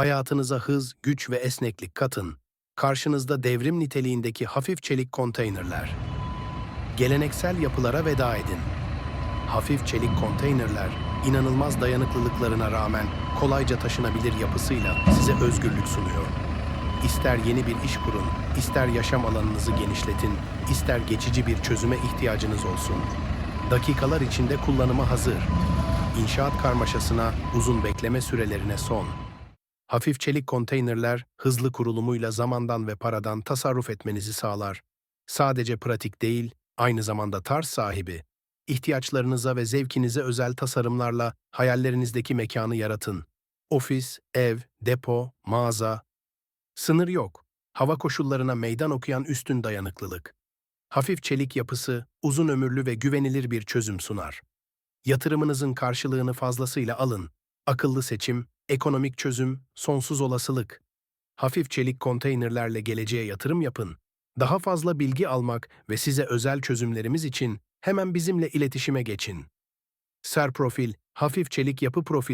Hayatınıza hız, güç ve esneklik katın. Karşınızda devrim niteliğindeki hafif çelik konteynerler. Geleneksel yapılara veda edin. Hafif çelik konteynerler, inanılmaz dayanıklılıklarına rağmen kolayca taşınabilir yapısıyla size özgürlük sunuyor. İster yeni bir iş kurun, ister yaşam alanınızı genişletin, ister geçici bir çözüme ihtiyacınız olsun. Dakikalar içinde kullanıma hazır. İnşaat karmaşasına, uzun bekleme sürelerine son. Hafif çelik konteynerler hızlı kurulumuyla zamandan ve paradan tasarruf etmenizi sağlar. Sadece pratik değil, aynı zamanda tarz sahibi. İhtiyaçlarınıza ve zevkinize özel tasarımlarla hayallerinizdeki mekanı yaratın. Ofis, ev, depo, mağaza. Sınır yok. Hava koşullarına meydan okuyan üstün dayanıklılık. Hafif çelik yapısı, uzun ömürlü ve güvenilir bir çözüm sunar. Yatırımınızın karşılığını fazlasıyla alın. Akıllı seçim, ekonomik çözüm, sonsuz olasılık. Hafif çelik konteynerlerle geleceğe yatırım yapın. Daha fazla bilgi almak ve size özel çözümlerimiz için hemen bizimle iletişime geçin. Serprofil, hafif çelik yapı profil